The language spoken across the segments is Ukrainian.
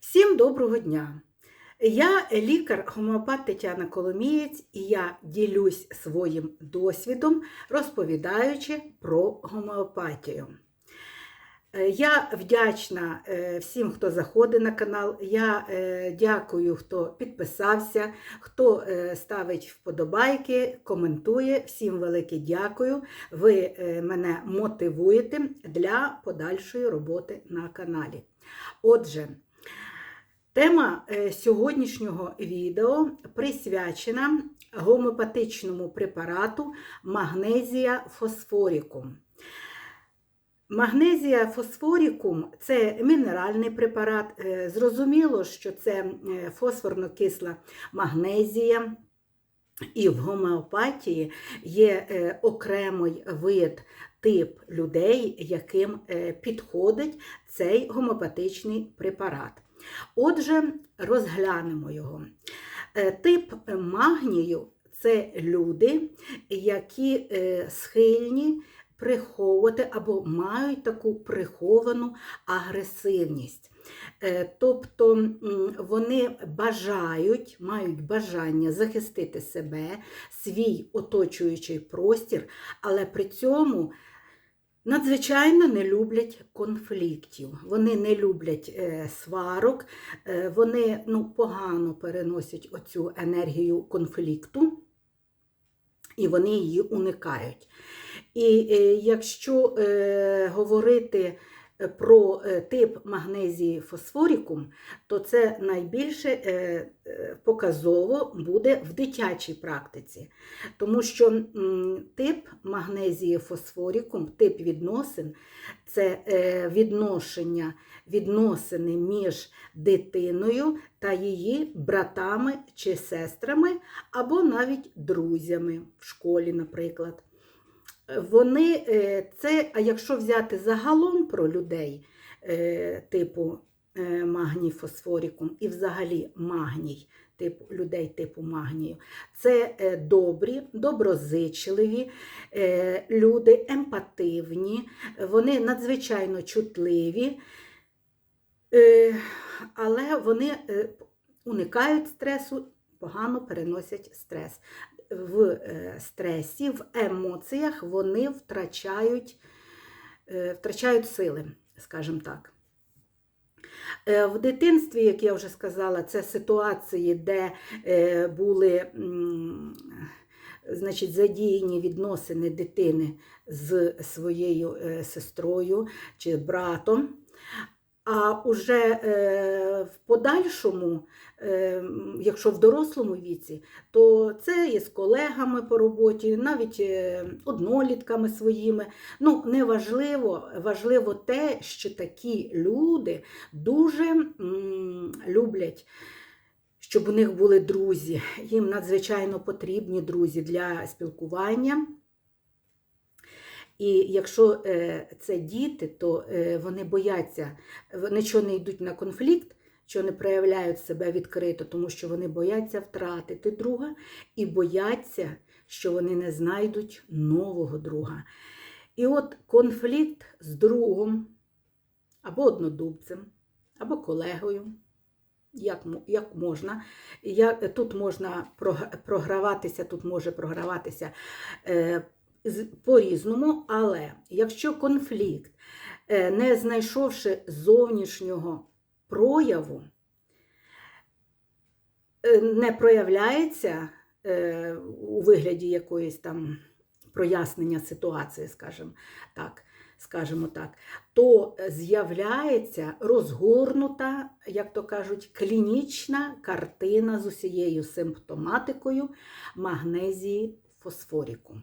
Всім доброго дня! Я лікар-гомеопат Тетяна Коломієць і я ділюсь своїм досвідом, розповідаючи про гомеопатію. Е, Я вдячна е, всім, хто заходить на канал. Я е, дякую, хто підписався, хто ставить вподобайки, коментує. Всім велике дякую. Ви мене мотивуєте для подальшої роботи на каналі. Отже, Тема е, сьогоднішнього відео присвячена гомеопатичному препарату магнезія фосфорікум. Магнезія фосфорікум це мінеральний препарат. Е, Зрозуміло, що це е, фосфорно-кисла магнезія. І в гомеопатії є окремий вид тип людей, яким підходить цей гомеопатичний препарат. Отже, розглянемо його. Е, Тип магнію це люди, які е, схильні приховувати або мають таку приховану агресивність. Е, Тобто вони бажають, мають бажання захистити себе, свій оточуючий простір, але при цьому надзвичайно не люблять конфліктів. Вони не люблять е, сварок, е, вони ну, погано переносять оцю енергію конфлікту. І вони її уникають. І е, якщо говорити про е, тип магнезії фосфорікум, то це найбільше е, е, показово буде в дитячій практиці. Тому що тип магнезії фосфорікум, тип відносин це е, відношення, відносини між дитиною та її братами чи сестрами, або навіть друзями в школі, наприклад. Вони е, це, а якщо взяти загалом про людей е, типу е, магній фосфорікум і взагалі магній, типу людей типу магнію, це добрі, доброзичливі люди, емпативні, вони надзвичайно чутливі, але вони уникають стресу, погано переносять стрес в е, стресі, в емоціях вони втрачають, е, втрачають сили, скажімо так. Е, В дитинстві, як я вже сказала, це ситуації, де були значить, задіяні відносини дитини з своєю сестрою чи братом. А уже е, в подальшому, е, якщо в дорослому віці, то це є з колегами по роботі, навіть е, однолітками своїми. Ну, неважливо, важливо те, що такі люди дуже люблять. Щоб у них були друзі, їм надзвичайно потрібні друзі для спілкування. І якщо е, це діти, то е, вони бояться, вони що не йдуть на конфлікт, що не проявляють себе відкрито, тому що вони бояться втратити друга і бояться, що вони не знайдуть нового друга. І от конфлікт з другом або однодубцем, або колегою. Як, як можна. Я, тут можна програватися, тут може програватися е, по-різному, але якщо конфлікт, е, не знайшовши зовнішнього прояву, е, не проявляється е, у вигляді якоїсь там прояснення ситуації, скажімо так, скажімо так, то з'являється розгорнута, як то кажуть, клінічна картина з усією симптоматикою магнезії фосфоріку.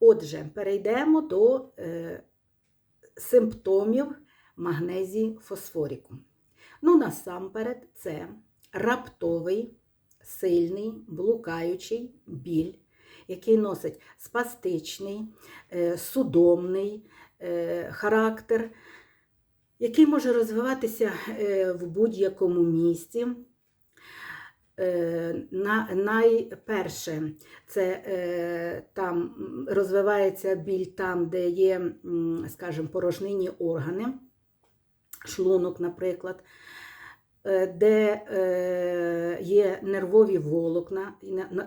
Отже, перейдемо до е, симптомів магнезії фосфоріку. Ну, насамперед, це раптовий, сильний, блукаючий біль, який носить спастичний, е, судомний е, характер, який може розвиватися е, в будь-якому місці. Е, на, найперше, це е, там розвивається біль там, де є, скажімо, порожнинні органи, шлунок, наприклад. е, де е, є нервові волокна,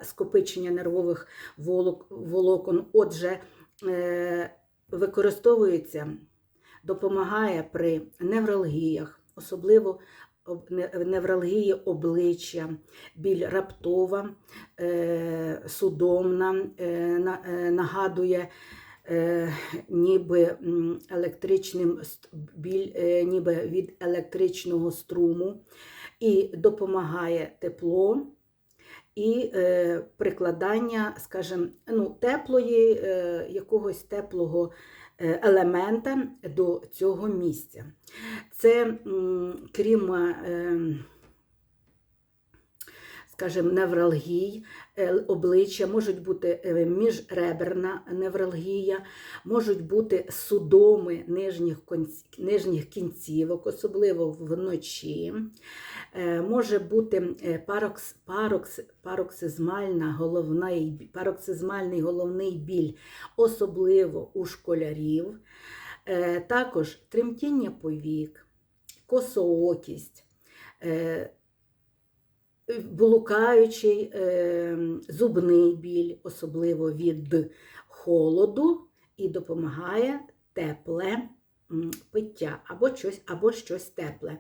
скопичення нервових волок, волокон. Отже, е, використовується, допомагає при невралгіях, особливо невралгії обличчя, біль раптова, е, судомна, е, е, нагадує ніби електричним біль, ніби від електричного струму, і допомагає тепло. І прикладання, скажімо, ну, теплої, якогось теплого елемента до цього місця. Це, крім, е, скажімо, невралгій, е, обличчя, можуть бути е, міжреберна невралгія, можуть бути судоми нижніх, нижніх кінцівок, особливо вночі. Е, Може бути парокс, парокс, пароксизмальна головний, пароксизмальний головний біль, особливо у школярів. Також тремтіння повік, косоокість, блукаючий е, зубний біль, особливо від холоду, і допомагає тепле пиття або щось, або щось тепле.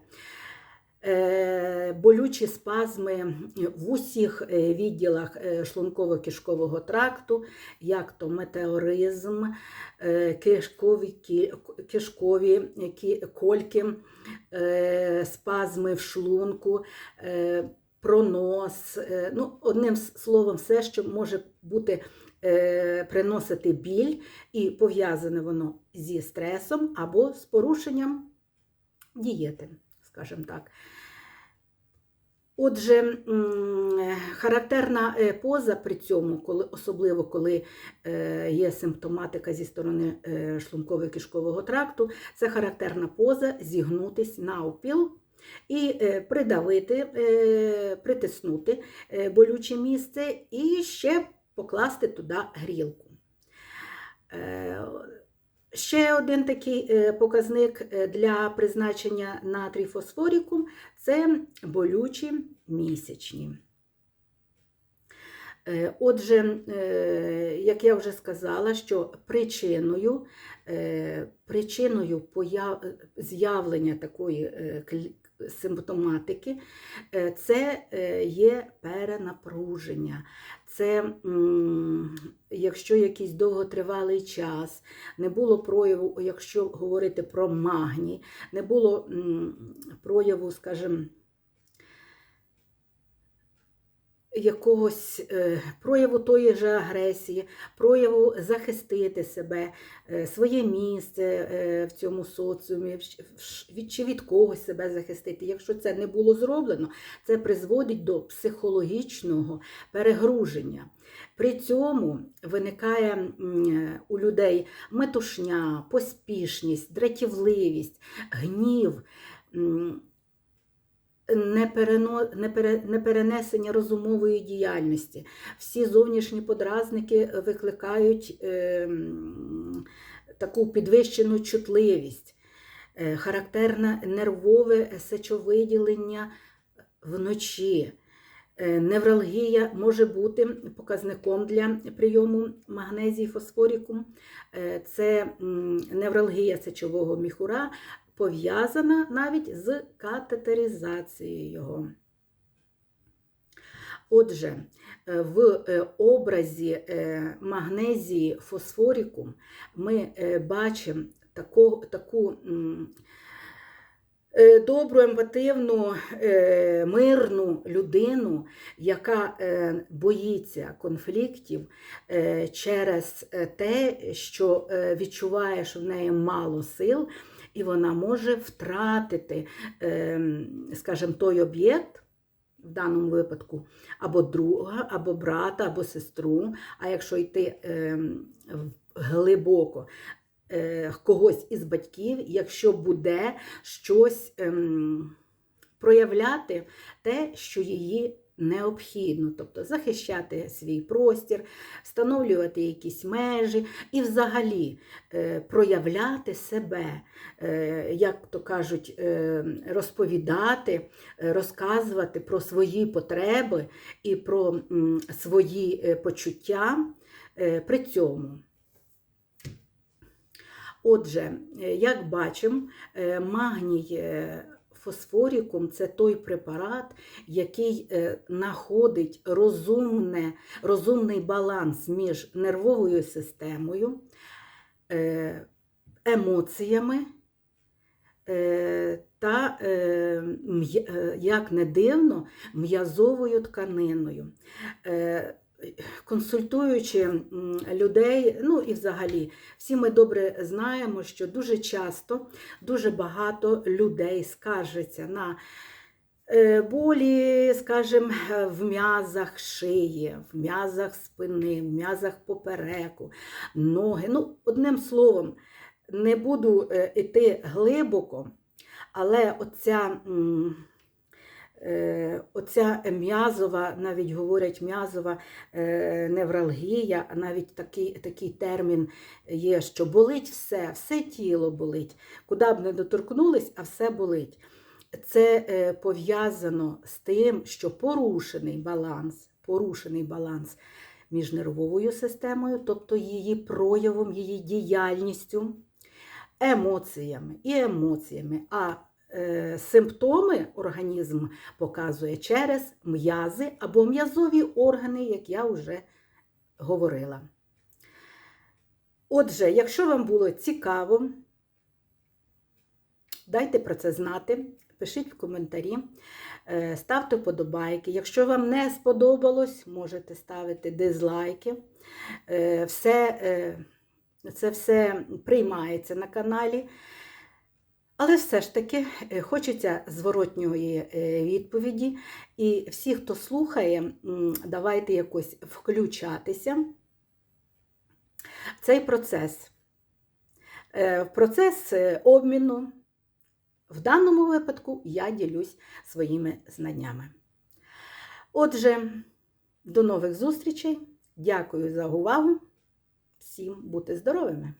Е, Болючі спазми в усіх е, відділах е, шлунково-кишкового тракту, як то метеоризм, кишкові, кишкові кольки, спазми в шлунку, пронос, е, ну, одним словом, все, що може бути, е, приносити біль, і пов'язане воно зі стресом або з порушенням дієти, скажімо так. Отже, характерна е, поза при цьому, коли, особливо коли є симптоматика зі сторони е, шлунково-кишкового тракту, це характерна поза зігнутись навпіл і е, придавити, е, притиснути е, болюче місце і ще покласти туди грілку. Ще один такий показник для призначення натрій фосфоріку це болючі місячні. Отже, як я вже сказала, що причиною, причиною з'явлення такої симптоматики е, це е, є перенапруження. Це якщо якийсь довготривалий час, не було прояву, якщо говорити про магній, не було прояву, скажімо, якогось е, прояву тої ж агресії, прояву захистити себе, е, своє місце е, в цьому соціумі, чи від когось себе захистити. Якщо це не було зроблено, це призводить до психологічного перегруження. При цьому виникає у людей метушня, поспішність, дратівливість, гнів. Неперенесення розумової діяльності. Всі зовнішні подразники викликають ем, таку підвищену чутливість, Е, характерне нервове сечовиділення вночі. Е, Невралгія може бути показником для прийому магнезії фосфоріку. Е, Це невралгія сечового міхура, пов'язана навіть з катетеризацією його. Отже, е, в е, образі е, магнезії фосфоріку ми бачимо таку, таку добру, емпативну, мирну людину, яка боїться конфліктів через те, що відчуває, що в неї мало сил, і вона може втратити, е, скажімо, той об'єкт. В даному випадку або друга, або брата, або сестру. А якщо йти е, глибоко е, когось із батьків, якщо буде щось ем, проявляти те, що її необхідно, тобто захищати свій простір, встановлювати якісь межі і взагалі е, проявляти себе, е, як то кажуть, е, розповідати, розказувати про свої потреби і про свої почуття при цьому. Отже, як бачимо, магній фосфорікум це той препарат, який е, знаходить розумне, розумний баланс між нервовою системою, е, емоціями е, та, як не дивно, м'язовою тканиною. Е, Консультуючи людей, ну і взагалі, всі ми добре знаємо, що дуже часто дуже багато людей скаржаться на е, болі, скажімо, в м'язах шиї, в м'язах спини, в м'язах попереку, ноги. Ну, одним словом, не буду йти глибоко, але оця. Е, Оця м'язова, навіть говорять м'язова е, невралгія, навіть такий, такий термін є, що болить все, все тіло болить. Куди б не доторкнулись, а все болить. Це е, пов'язано з тим, що порушений баланс, порушений баланс між нервовою системою, тобто її проявом, її діяльністю, емоціями і емоціями. А симптоми організм показує через м'язи або м'язові органи, як я вже говорила. Отже, якщо вам було цікаво, дайте про це знати, пишіть в коментарі, е, ставте вподобайки. Якщо вам не сподобалось, можете ставити дизлайки. Е, Все, е, це все приймається на каналі. Але все ж таки е, хочеться зворотньої е, відповіді. І всі, хто слухає, давайте якось включатися в цей процес. Е, В процес обміну. В даному випадку я ділюсь своїми знаннями. Отже, до нових зустрічей. Дякую за увагу. Всім бути здоровими!